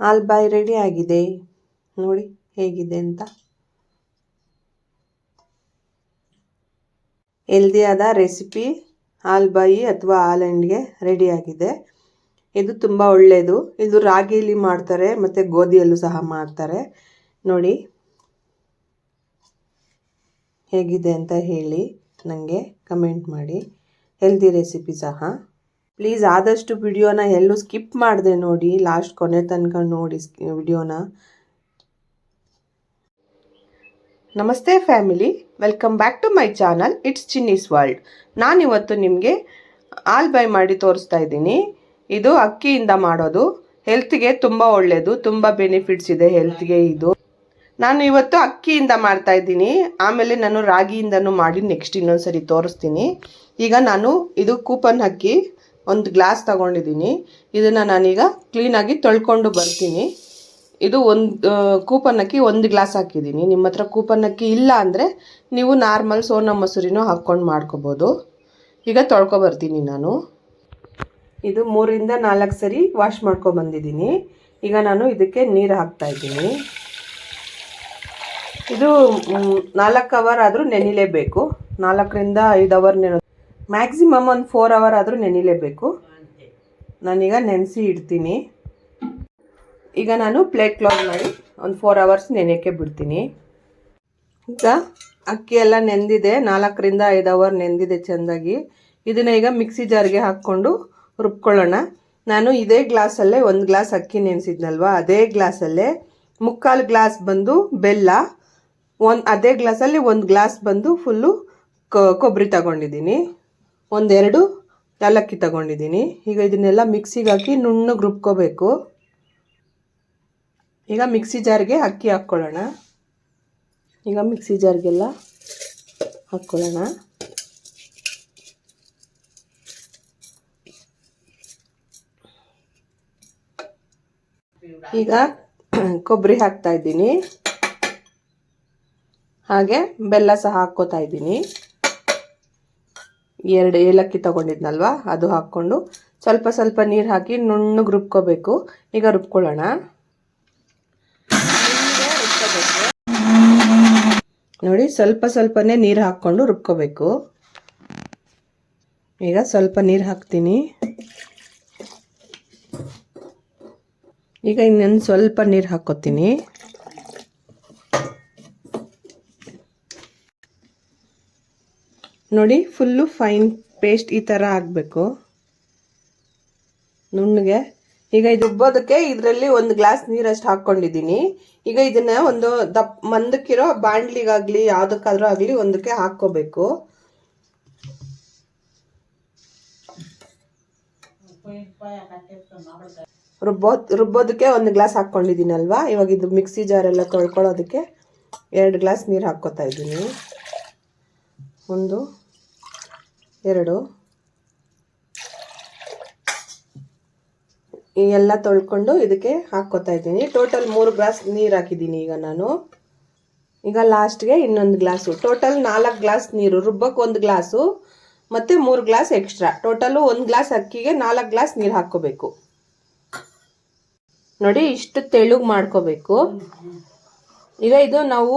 ಹಾಲ್ ಬಾಯ್ ready ಆಗಿದೆ. ನೋಡಿ ಹೇಗಿದೆ ಅಂತ. ಹೆಲ್ದಿಯಾದ ರೆಸಿಪಿ ಹಾಲ್ ಬಾಯಿ ಅಥವಾ ಹಾಲಂಡ್ಗೆ ರೆಡಿ ಆಗಿದೆ. ಇದು ತುಂಬ ಒಳ್ಳೆಯದು ಇದು ರಾಗಿಯಲ್ಲಿ ಮಾಡ್ತಾರೆ, ಮತ್ತು ಗೋಧಿಯಲ್ಲೂ ಸಹ ಮಾಡ್ತಾರೆ. ನೋಡಿ ಹೇಗಿದೆ ಅಂತ ಹೇಳಿ ನನಗೆ ಕಮೆಂಟ್ ಮಾಡಿ. ಹೆಲ್ದಿ ರೆಸಿಪಿ ಸಹ. ಪ್ಲೀಸ್ ಆದಷ್ಟು ವಿಡಿಯೋನ ಎಲ್ಲೂ ಸ್ಕಿಪ್ ಮಾಡಿದೆ ನೋಡಿ ಲಾಸ್ಟ್ ಕೊನೆ ತನಕ ನೋಡಿ ವಿಡಿಯೋನ. ನಮಸ್ತೆ family welcome back to my channel it's Chinni's world ನಾನಿವತ್ತು ನಿಮಗೆ ಆಲ್ ಬೈ ಮಾಡಿ ತೋರಿಸ್ತಾ ಇದ್ದೀನಿ. ಇದು ಅಕ್ಕಿಯಿಂದ ಮಾಡೋದು. ಹೆಲ್ತ್ಗೆ ತುಂಬ ಒಳ್ಳೆಯದು ತುಂಬ ಬೆನಿಫಿಟ್ಸ್ ಇದೆ ಹೆಲ್ತ್ಗೆ ಇದು. ನಾನು ಇವತ್ತು ಅಕ್ಕಿಯಿಂದ ಮಾಡ್ತಾ ಇದ್ದೀನಿ. ಆಮೇಲೆ ನಾನು ರಾಗಿಯಿಂದನೂ ಮಾಡಿ ನೆಕ್ಸ್ಟ್ ಇನ್ನೊಂದು ಸರಿ ತೋರಿಸ್ತೀನಿ. ಈಗ ನಾನು ಇದು ಕೂಪನ್ ಅಕ್ಕಿ ಒಂದು ಗ್ಲಾಸ್ ತಗೊಂಡಿದ್ದೀನಿ. ಇದನ್ನು ನಾನೀಗ ಕ್ಲೀನಾಗಿ ತೊಳ್ಕೊಂಡು ಬರ್ತೀನಿ. ಇದು ಒಂದು ಕೂಪನ್ ಅಕ್ಕಿ ಒಂದು ಗ್ಲಾಸ್ ಹಾಕಿದ್ದೀನಿ. ನಿಮ್ಮ ಹತ್ರ ಕೂಪನ್ ಅಕ್ಕಿ ಇಲ್ಲ ಅಂದರೆ ನೀವು ನಾರ್ಮಲ್ ಸೋನಾ ಮೊಸರಿನೂ ಹಾಕ್ಕೊಂಡು ಮಾಡ್ಕೋಬೋದು. ಈಗ ತೊಳ್ಕೊಬರ್ತೀನಿ ನಾನು. ಇದು ಮೂರಿಂದ ನಾಲ್ಕು ಸರಿ ವಾಶ್ ಮಾಡ್ಕೊಬಂದಿದ್ದೀನಿ ಈಗ ನಾನು ಇದಕ್ಕೆ ನೀರು ಹಾಕ್ತಾಯಿದ್ದೀನಿ ಇದು ನಾಲ್ಕು ಅವರ್ ಆದರೂ ನೆನಿಲೇಬೇಕು. ನಾಲ್ಕರಿಂದ ಐದು ಅವರ್ ನೆನೆ ಮ್ಯಾಕ್ಸಿಮಮ್ ಒಂದು ಫೋರ್ ಅವರ್ ಆದರೂ ನೆನಿಲೇಬೇಕು. ನಾನೀಗ ನೆನೆಸಿ ಇಡ್ತೀನಿ. ಈಗ ನಾನು ಪ್ಲೇಟ್ ಕ್ಲೋಸ್ ಮಾಡಿ ಒಂದು ಫೋರ್ ಅವರ್ಸ್ ನೆನೆಯೋಕ್ಕೆ ಬಿಡ್ತೀನಿ. ಈಗ ಅಕ್ಕಿ ಎಲ್ಲ ನೆಂದಿದೆ, ನಾಲ್ಕರಿಂದ ಐದು ಅವರ್ ನೆಂದಿದೆ ಚೆಂದಾಗಿ. ಇದನ್ನು ಈಗ ಮಿಕ್ಸಿ ಜಾರ್ಗೆ ಹಾಕ್ಕೊಂಡು ರುಬ್ಕೊಳ್ಳೋಣ. ನಾನು ಇದೇ ಗ್ಲಾಸಲ್ಲೇ ಒಂದು ಗ್ಲಾಸ್ ಅಕ್ಕಿ ನೆನೆಸಿದ್ನಲ್ವ, ಅದೇ ಗ್ಲಾಸಲ್ಲೇ ಮುಕ್ಕಾಲು ಗ್ಲಾಸ್ ಬಂದು ಬೆಲ್ಲ, ಒಂದು, ಅದೇ ಗ್ಲಾಸಲ್ಲಿ ಒಂದು ಗ್ಲಾಸ್ ಬಂದು ಫುಲ್ಲು ಕೊಬ್ಬರಿ ತಗೊಂಡಿದ್ದೀನಿ. ಒಂದೆರಡು ಏಲಕ್ಕಿ ತಗೊಂಡಿದ್ದೀನಿ. ಈಗ ಇದನ್ನೆಲ್ಲ ಮಿಕ್ಸಿಗೆ ಹಾಕಿ ನುಣ್ಣಗೆ ರುಬ್ಕೋಬೇಕು. ಈಗ ಮಿಕ್ಸಿ ಜಾರ್ಗೆ ಅಕ್ಕಿ ಹಾಕ್ಕೊಳ್ಳೋಣ. ಈಗ ಮಿಕ್ಸಿ ಜಾರ್ಗೆಲ್ಲ ಹಾಕ್ಕೊಳ್ಳೋಣ. ಈಗ ಕೊಬ್ಬರಿ ಹಾಕ್ತಾ ಇದ್ದೀನಿ. ಹಾಗೆ ಬೆಲ್ಲ ಸಹ ಹಾಕ್ಕೋತಾ ಇದ್ದೀನಿ. ಎರಡು ಏಲಕ್ಕಿ ತೊಗೊಂಡಿದ್ನಲ್ವ? ಅದು ಹಾಕ್ಕೊಂಡು ಸ್ವಲ್ಪ ಸ್ವಲ್ಪ ನೀರು ಹಾಕಿ ನುಣ್ಣಗೆ ರುಬ್ಕೋಬೇಕು. ಈಗ ರುಬ್ಕೊಳ್ಳೋಣ. ನೋಡಿ, ಸ್ವಲ್ಪ ಸ್ವಲ್ಪನೇ ನೀರು ಹಾಕ್ಕೊಂಡು ರುಬ್ಕೋಬೇಕು. ಈಗ ಸ್ವಲ್ಪ ನೀರು ಹಾಕ್ತೀನಿ. ಈಗ ಇನ್ನೊಂದು ಸ್ವಲ್ಪ ನೀರು ಹಾಕ್ಕೋತೀನಿ. ನೋಡಿ ಫುಲ್ಲು ಫೈನ್ ಪೇಸ್ಟ್ ಈ ಥರ ಆಗಬೇಕು. ನುಣ್ಣಗೆ. ಈಗ ಇದು ರುಬ್ಬೋದಕ್ಕೆ ಇದರಲ್ಲಿ ಒಂದು ಗ್ಲಾಸ್ ನೀರಷ್ಟು ಹಾಕ್ಕೊಂಡಿದ್ದೀನಿ. ಈಗ ಇದನ್ನ ಒಂದು ದಪ್ಪ ಮಂದಕ್ಕಿರೋ ಬಾಂಡ್ಲಿಗಾಗಲಿ ಯಾವುದಕ್ಕಾದ್ರೂ ಆಗಲಿ ಒಂದಕ್ಕೆ ಹಾಕ್ಕೋಬೇಕು. ರುಬ್ಬೋ, ರುಬ್ಬೋದಕ್ಕೆ ಒಂದು ಗ್ಲಾಸ್ ಹಾಕ್ಕೊಂಡಿದ್ದೀನಲ್ವಾ? ಇವಾಗ ಇದು ಮಿಕ್ಸಿ ಜಾರೆಲ್ಲ ತೊಳ್ಕೊಳ್ಳೋದಕ್ಕೆ ಎರಡು ಗ್ಲಾಸ್ ನೀರು ಹಾಕ್ಕೋತಾ ಇದ್ದೀನಿ. ಒಂದು. ಎರಡು. ಎಲ್ಲ ತೊಳ್ಕೊಂಡು ಇದಕ್ಕೆ ಹಾಕ್ಕೋತಾ ಇದ್ದೀನಿ. ಟೋಟಲ್ ಮೂರು ಗ್ಲಾಸ್ ನೀರು ಹಾಕಿದ್ದೀನಿ ಈಗ ನಾನು. ಈಗ ಲಾಸ್ಟ್ಗೆ ಇನ್ನೊಂದು ಗ್ಲಾಸು. ಟೋಟಲ್ ನಾಲ್ಕು ಗ್ಲಾಸ್ ನೀರು ರುಬ್ಬಕ್ಕೆ ಒಂದು ಗ್ಲಾಸು, ಮತ್ತು ಮೂರು ಗ್ಲಾಸ್ ಎಕ್ಸ್ಟ್ರಾ. ಟೋಟಲು ಒಂದು ಗ್ಲಾಸ್ ಅಕ್ಕಿಗೆ ನಾಲ್ಕು ಗ್ಲಾಸ್ ನೀರು ಹಾಕ್ಕೋಬೇಕು. ನೋಡಿ ಇಷ್ಟು ತೆಳುಗೆ ಮಾಡ್ಕೋಬೇಕು. ಈಗ ಇದು ನಾವು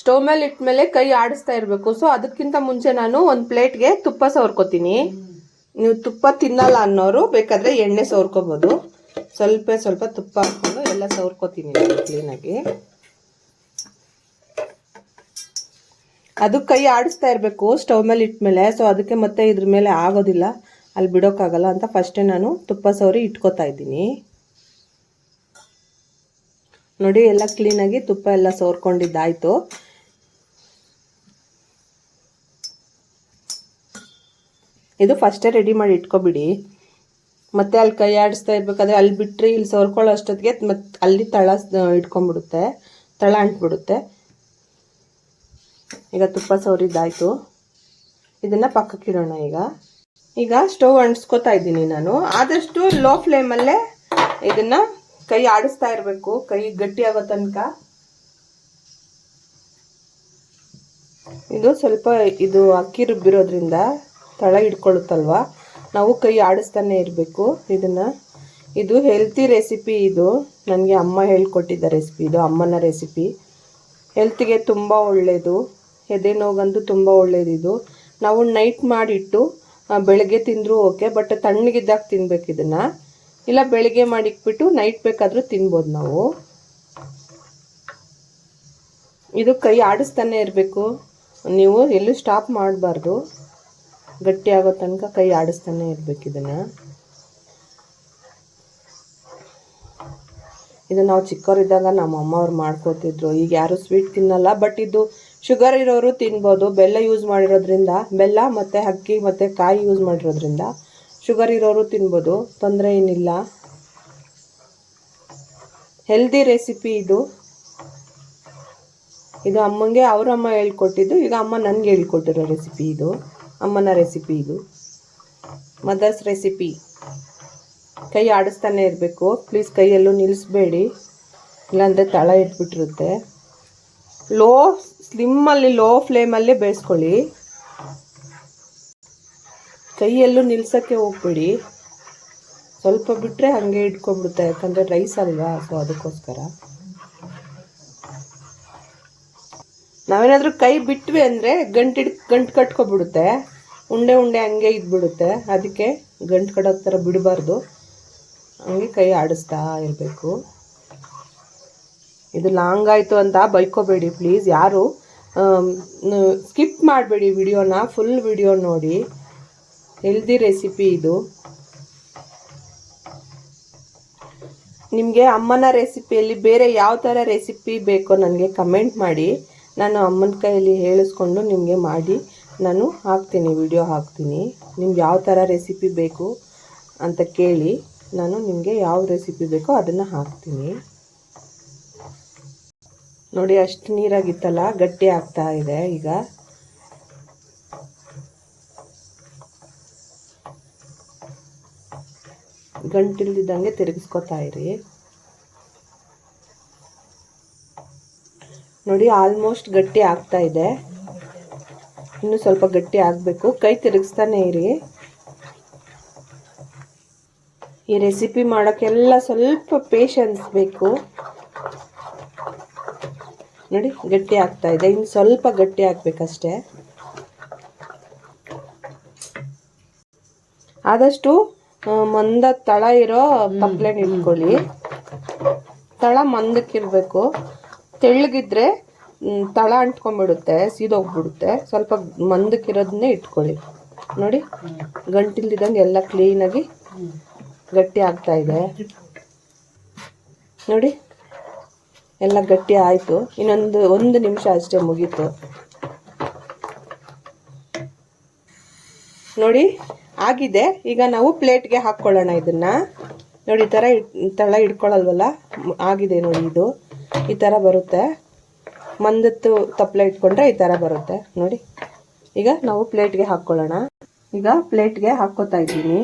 ಸ್ಟವ್ ಮೇಲೆ ಇಟ್ಟ ಮೇಲೆ ಕೈ ಆಡಿಸ್ತಾ ಇರಬೇಕು. ಸೊ ಅದಕ್ಕಿಂತ ಮುಂಚೆ ನಾನು ಒಂದು ಪ್ಲೇಟ್ಗೆ ತುಪ್ಪ ಸವರ್ಕೋತೀನಿ. ನೀವು ತುಪ್ಪ ತಿನ್ನಲ್ಲ ಅನ್ನೋರು ಬೇಕಾದರೆ ಎಣ್ಣೆ ಸವರ್ಕೋಬೋದು. ಸ್ವಲ್ಪ ಸ್ವಲ್ಪ ತುಪ್ಪ ಹಾಕ್ಕೊಂಡು ಎಲ್ಲ ಸವರ್ಕೋತೀನಿ ಕ್ಲೀನಾಗಿ ಅದು ಕೈ ಆಡಿಸ್ತಾ ಇರಬೇಕು ಸ್ಟವ್ ಮೇಲೆ ಇಟ್ಟ ಮೇಲೆ. ಸೊ ಅದಕ್ಕೆ ಮತ್ತೆ ಇದ್ರ ಮೇಲೆ ಆಗೋದಿಲ್ಲ. ಅಲ್ಲಿ ಬಿಡೋಕ್ಕಾಗಲ್ಲ ಅಂತ ಫಸ್ಟೇ ನಾನು ತುಪ್ಪ ಸವರಿ ಇಟ್ಕೋತಾ ಇದ್ದೀನಿ. ನೋಡಿ, ಎಲ್ಲ ಕ್ಲೀನಾಗಿ ತುಪ್ಪ ಎಲ್ಲ ಸೋರ್ಕೊಂಡಿದ್ದಾಯಿತು ಇದು ಫಸ್ಟೇ ರೆಡಿ ಮಾಡಿ ಇಟ್ಕೊಬಿಡಿ. ಮತ್ತೆ ಅಲ್ಲಿ ಕೈ ಆಡಿಸ್ತಾ ಇರಬೇಕಾದ್ರೆ ಅಲ್ಲಿ ಬಿಟ್ಟರೆ ಇಲ್ಲಿ ಸೋರ್ಕೊಳ್ಳೋ ಅಷ್ಟೊತ್ತಿಗೆ ಮತ್ತೆ ಅಲ್ಲಿ ತಳ ಇಟ್ಕೊಂಡ್ಬಿಡುತ್ತೆ. ತಳ ಅಂಟ್ಬಿಡುತ್ತೆ. ಈಗ ತುಪ್ಪ ಸೋರಿದ್ದಾಯಿತು ಇದನ್ನು ಪಕ್ಕಕ್ಕಿಡೋಣ ಈಗ. ಈಗ ಸ್ಟವ್ ಅಂಟಿಸ್ಕೊತಾ ಇದ್ದೀನಿ ನಾನು. ಆದಷ್ಟು ಲೋ ಫ್ಲೇಮಲ್ಲೇ ಇದನ್ನು ಕೈ ಆಡಿಸ್ತಾ ಇರಬೇಕು. ಕೈ ಗಟ್ಟಿ ಆಗೋ ತನಕ. ಇದು ಸ್ವಲ್ಪ ಇದು ಅಕ್ಕಿ ರುಬ್ಬಿರೋದ್ರಿಂದ ತಳ ಹಿಡ್ಕೊಳ್ಳುತ್ತಲ್ವ ನಾವು ಕೈ ಆಡಿಸ್ತಾನೆ ಇರಬೇಕು. ಇದನ್ನು, ಇದು ಹೆಲ್ತಿ ರೆಸಿಪಿ ಇದು. ನನಗೆ ಅಮ್ಮ ಹೇಳ್ಕೊಟ್ಟಿದ್ದ ರೆಸಿಪಿ ಇದು, ಅಮ್ಮನ ರೆಸಿಪಿ ಹೆಲ್ತಿಗೆ ತುಂಬ ಒಳ್ಳೆಯದು ಎದೆ ನೋಗಂತೂ ತುಂಬ ಒಳ್ಳೆಯದಿದು ನಾವು ನೈಟ್ ಮಾಡಿಟ್ಟು ಬೆಳಗ್ಗೆ ತಿಂದರೂ ಓಕೆ ಬಟ್ ತಣ್ಣಗಿದ್ದಾಗ ತಿನ್ಬೇಕು ಇದನ್ನು. ಇಲ್ಲ ಬೆಳಗ್ಗೆ ಮಾಡಿಕ್ಬಿಟ್ಟು ನೈಟ್ ಬೇಕಾದರೂ ತಿನ್ಬೋದು ನಾವು. ಇದು ಕೈ ಆಡಿಸ್ತಾನೆ ಇರಬೇಕು. ನೀವು ಎಲ್ಲೂ ಸ್ಟಾಪ್ ಮಾಡಬಾರ್ದು. ಗಟ್ಟಿ ಆಗೋ ತನಕ ಕೈ ಆಡಿಸ್ತಾನೆ ಇರಬೇಕು ಇದನ್ನು. ಇದು ನಾವು ಚಿಕ್ಕವರಿದ್ದಾಗ ನಮ್ಮ ಅಮ್ಮ ಅವ್ರು ಮಾಡ್ಕೊತಿದ್ರು. ಈಗ ಯಾರು ಸ್ವೀಟ್ ತಿನ್ನಲ್ಲ ಬಟ್ ಇದು ಶುಗರ್ ಇರೋರು ತಿನ್ಬೋದು. ಬೆಲ್ಲ ಯೂಸ್ ಮಾಡಿರೋದ್ರಿಂದ, ಬೆಲ್ಲ ಮತ್ತು ಅಕ್ಕಿ ಮತ್ತು ಕಾಯಿ ಯೂಸ್ ಮಾಡಿರೋದ್ರಿಂದ ಶುಗರ್ ಇರೋರು ತಿನ್ಬೋದು. ತೊಂದರೆ ಏನಿಲ್ಲ. ಹೆಲ್ದಿ ರೆಸಿಪಿ ಇದು. ಇದು ಅಮ್ಮಂಗೆ ಅವರಮ್ಮ ಹೇಳ್ಕೊಟ್ಟಿದ್ದು. ಈಗ ಅಮ್ಮ ನನಗೆ ಹೇಳ್ಕೊಟ್ಟಿರೋ ರೆಸಿಪಿ ಇದು. ಅಮ್ಮನ ರೆಸಿಪಿ ಇದು. ಮದರ್ಸ್ ರೆಸಿಪಿ ಕೈ ಆಡಿಸ್ತಾನೆ ಇರಬೇಕು. ಪ್ಲೀಸ್ ಕೈಯಲ್ಲೂ ನಿಲ್ಲಿಸ್ಬೇಡಿ ಇಲ್ಲಾಂದರೆ ತಳ ಇಟ್ಬಿಟ್ಟಿರುತ್ತೆ. ಲೋ ಸ್ಲಿಮ್ಮಲ್ಲಿ ಲೋ ಫ್ಲೇಮಲ್ಲಿ ಬೇಯಿಸ್ಕೊಳ್ಳಿ. ಕೈಯಲ್ಲೂ ನಿಲ್ಸೋಕ್ಕೆ ಹೋಗ್ಬೇಡಿ. ಸ್ವಲ್ಪ ಬಿಟ್ಟರೆ ಹಾಗೆ ಇಟ್ಕೊಂಡ್ಬಿಡುತ್ತೆ. ಯಾಕಂದರೆ ರೈಸ್ ಅಲ್ವಾ ಸೊ ಅದಕ್ಕೋಸ್ಕರ. ನಾವೇನಾದರೂ ಕೈ ಬಿಟ್ವಿ ಅಂದರೆ ಗಂಟು ಗಂಟು ಕಟ್ಕೊಬಿಡುತ್ತೆ. ಉಂಡೆ ಉಂಡೆ ಹಂಗೆ ಇದ್ಬಿಡುತ್ತೆ. ಅದಕ್ಕೆ ಗಂಟು ಕಡೋ ಥರ ಬಿಡಬಾರ್ದು. ಹಂಗೆ ಕೈ ಆಡಿಸ್ತಾ ಇರಬೇಕು. ಇದು ಲಾಂಗ್ ಆಯಿತು ಅಂತ ಬೈಕೋಬೇಡಿ ಪ್ಲೀಸ್. ಯಾರು ಸ್ಕಿಪ್ ಮಾಡಬೇಡಿ ವಿಡಿಯೋನ. ಫುಲ್ ವಿಡಿಯೋ ನೋಡಿ. ಹೆಲ್ದಿ ರೆಸಿಪಿ ಇದು. ನಿಮಗೆ ಅಮ್ಮನ ರೆಸಿಪಿಯಲ್ಲಿ ಬೇರೆ ಯಾವ ಥರ ರೆಸಿಪಿ ಬೇಕೋ ನನಗೆ ಕಮೆಂಟ್ ಮಾಡಿ. ನಾನು ಅಮ್ಮನ ಕೈಯಲ್ಲಿ ಹೇಳಿಸ್ಕೊಂಡು ನಿಮಗೆ ಮಾಡಿ ನಾನು ಹಾಕ್ತೀನಿ ವಿಡಿಯೋ ಹಾಕ್ತೀನಿ. ನಿಮ್ಗೆ ಯಾವ ಥರ ರೆಸಿಪಿ ಬೇಕು ಅಂತ ಕೇಳಿ ನಾನು ನಿಮಗೆ ಯಾವ ರೆಸಿಪಿ ಬೇಕೋ ಅದನ್ನು ಹಾಕ್ತೀನಿ. ನೋಡಿ, ಅಷ್ಟು ನೀರಾಗಿತ್ತಲ್ಲ, ಗಟ್ಟಿ ಆಗ್ತಾ ಇದೆ ಈಗ. ಗಂಟಿಲ್ದಿದ್ದಂಗೆ ತಿರುಗಿಸ್ಕೊತಾ ಇರಿ. ನೋಡಿ ಆಲ್ಮೋಸ್ಟ್ ಗಟ್ಟಿ ಆಗ್ತಾ ಇದೆ. ಇನ್ನು ಸ್ವಲ್ಪ ಗಟ್ಟಿ ಆಗಬೇಕು. ಕೈ ತಿರುಗಿಸ್ತಾನೆ ಇರಿ. ಈ ರೆಸಿಪಿ ಮಾಡೋಕ್ಕೆಲ್ಲ ಸ್ವಲ್ಪ ಪೇಷನ್ಸ್ ಬೇಕು. ನೋಡಿ, ಗಟ್ಟಿ ಆಗ್ತಾ ಇದೆ. ಇನ್ನು ಸ್ವಲ್ಪ ಗಟ್ಟಿ ಆಗಬೇಕಷ್ಟೆ. ಆದಷ್ಟು ಮಂದ ತಳ ಇರೋ ತಪ್ಪಲೆ ಇಟ್ಕೊಳ್ಳಿ. ತಳ ಮಂದಕ್ಕಿರಬೇಕು. ತೆಳ್ಳಗಿದ್ರೆ ತಳ ಅಂಟ್ಕೊಂಡ್ಬಿಡುತ್ತೆ, ಸೀದೋಗ್ಬಿಡುತ್ತೆ. ಸ್ವಲ್ಪ ಮಂದಕ್ಕಿರೋದನ್ನೇ ಇಟ್ಕೊಳ್ಳಿ. ನೋಡಿ, ಗಂಟಿಲ್ದಿದ್ದಂಗೆ ಎಲ್ಲ ಕ್ಲೀನಾಗಿ ಗಟ್ಟಿ ಆಗ್ತಾ ಇದೆ. ನೋಡಿ, ಎಲ್ಲ ಗಟ್ಟಿ ಆಯಿತು. ಇನ್ನೊಂದು ಒಂದು ನಿಮಿಷ ಅಷ್ಟೇ ಮುಗೀತು. ನೋಡಿ, ಆಗಿದೆ. ಈಗ ನಾವು ಪ್ಲೇಟ್ಗೆ ಹಾಕ್ಕೊಳ್ಳೋಣ ಇದನ್ನು. ನೋಡಿ, ಈ ಥರ ತಳ ಇಟ್ಕೊಳ್ಳಲ್ವಲ್ಲ ಆಗಿದೆ ನೋಡಿ ಇದು. ಈ ಥರ ಬರುತ್ತೆ. ಮಂದತ್ತು ತಪ್ಪಲೆ ಇಟ್ಕೊಂಡ್ರೆ ಈ ಥರ ಬರುತ್ತೆ. ನೋಡಿ. ಈಗ ನಾವು ಪ್ಲೇಟ್ಗೆ ಹಾಕ್ಕೊಳ್ಳೋಣ ಈಗ ಪ್ಲೇಟ್ಗೆ ಹಾಕ್ಕೋತಾ ಇದ್ದೀನಿ.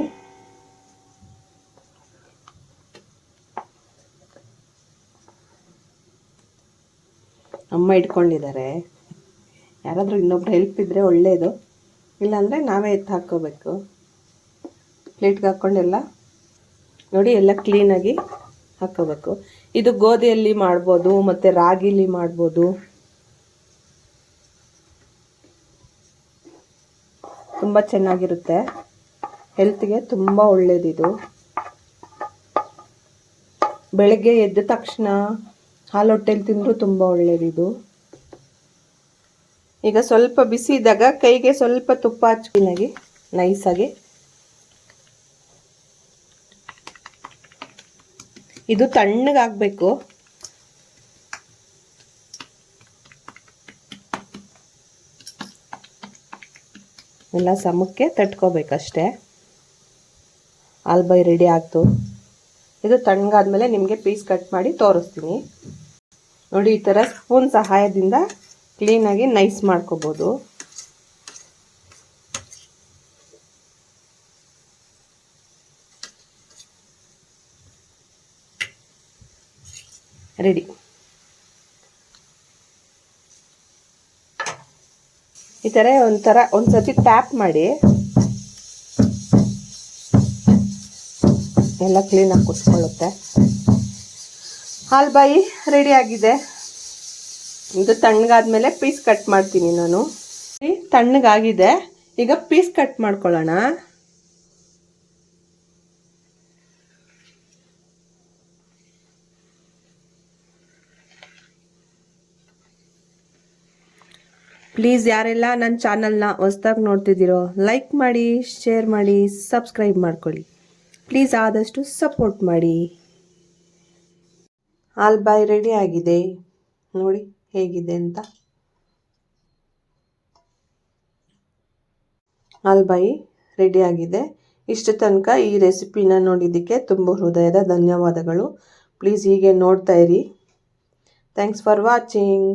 ಅಮ್ಮ ಇಟ್ಕೊಂಡಿದ್ದಾರೆ. ಯಾರಾದರೂ ಇನ್ನೊಬ್ರು ಹೆಲ್ಪ್ ಇದ್ದರೆ ಒಳ್ಳೆಯದು ಇಲ್ಲಾಂದರೆ ನಾವೇ ಎತ್ತು ಹಾಕ್ಕೋಬೇಕು. ಪ್ಲೇಟ್ಗೆ ಹಾಕ್ಕೊಂಡೆಲ್ಲ ನೋಡಿ, ಎಲ್ಲ ಕ್ಲೀನಾಗಿ ಹಾಕ್ಕೋಬೇಕು. ಇದು ಗೋಧಿಯಲ್ಲಿ ಮಾಡ್ಬೋದು, ಮತ್ತು ರಾಗಿಲಿ ಮಾಡ್ಬೋದು. ತುಂಬ ಚೆನ್ನಾಗಿರುತ್ತೆ. ಹೆಲ್ತ್ಗೆ ತುಂಬ ಒಳ್ಳೆಯದಿದು ಬೆಳಗ್ಗೆ ಎದ್ದ ತಕ್ಷಣ ಹಾಲು ಹೊಟ್ಟೆಲಿ ತಿಂದರೂ ತುಂಬ ಒಳ್ಳೆಯದಿದು ಈಗ ಸ್ವಲ್ಪ ಬಿಸಿ ಇದ್ದಾಗ ಕೈಗೆ ಸ್ವಲ್ಪ ತುಪ್ಪ ಹಚ್ಚಿನಾಗಿ ನೈಸಾಗಿ ಇದು ತಣ್ಣಗಾಗಬೇಕು. ಎಲ್ಲ ಸಮಕ್ಕೆ ತಟ್ಕೋಬೇಕಷ್ಟೆ. ಆಲ್ಬೈ ರೆಡಿ ಆಯಿತು. ಇದು ತಣ್ಣಗಾದ್ಮೇಲೆ ನಿಮಗೆ ಪೀಸ್ ಕಟ್ ಮಾಡಿ ತೋರಿಸ್ತೀನಿ. ನೋಡಿ ಈ ಥರ ಸ್ಪೂನ್ ಸಹಾಯದಿಂದ ಕ್ಲೀನಾಗಿ ನೈಸ್ ಮಾಡ್ಕೋಬೋದು. ರೆಡಿ ಈ ಥರ ಒಂಥರ ಒಂದು ಟ್ಯಾಪ್ ಮಾಡಿ ಎಲ್ಲ ಕ್ಲೀನಾಗಿ ಕುತ್ಕೊಳ್ಳುತ್ತೆ ಹಾಲ್ಬಾಯಿ ರೆಡಿ ಆಗಿದೆ. ಇದು ತಣ್ಣಗಾದ್ಮೇಲೆ ಪೀಸ್ ಕಟ್ ಮಾಡ್ತೀನಿ ನಾನು. ತಣ್ಣಗಾಗಿದೆ. ಈಗ ಪೀಸ್ ಕಟ್ ಮಾಡ್ಕೊಳ್ಳೋಣ. ಪ್ಲೀಸ್ ಯಾರೆಲ್ಲ ನನ್ನ ಚಾನಲ್ನ ಹೊಸ್ದಾಗಿ ನೋಡ್ತಿದ್ದೀರೋ ಲೈಕ್ ಮಾಡಿ ಶೇರ್ ಮಾಡಿ ಸಬ್ಸ್ಕ್ರೈಬ್ ಮಾಡ್ಕೊಳ್ಳಿ. ಪ್ಲೀಸ್ ಆದಷ್ಟು ಸಪೋರ್ಟ್ ಮಾಡಿ. ಆಲ್ ಬಾಯ್ ರೆಡಿ ಆಗಿದೆ. ನೋಡಿ ಹೇಗಿದೆ ಅಂತ. ಆಲ್ ಬಾಯಿ ರೆಡಿ ಆಗಿದೆ. ಇಷ್ಟು ತನಕ ಈ ರೆಸಿಪಿನ ನೋಡಿದ್ದಕ್ಕೆ ತುಂಬ ಹೃದಯದ ಧನ್ಯವಾದಗಳು. ಪ್ಲೀಸ್ ಹೀಗೆ ನೋಡ್ತಾ ಇರಿ. Thanks for watching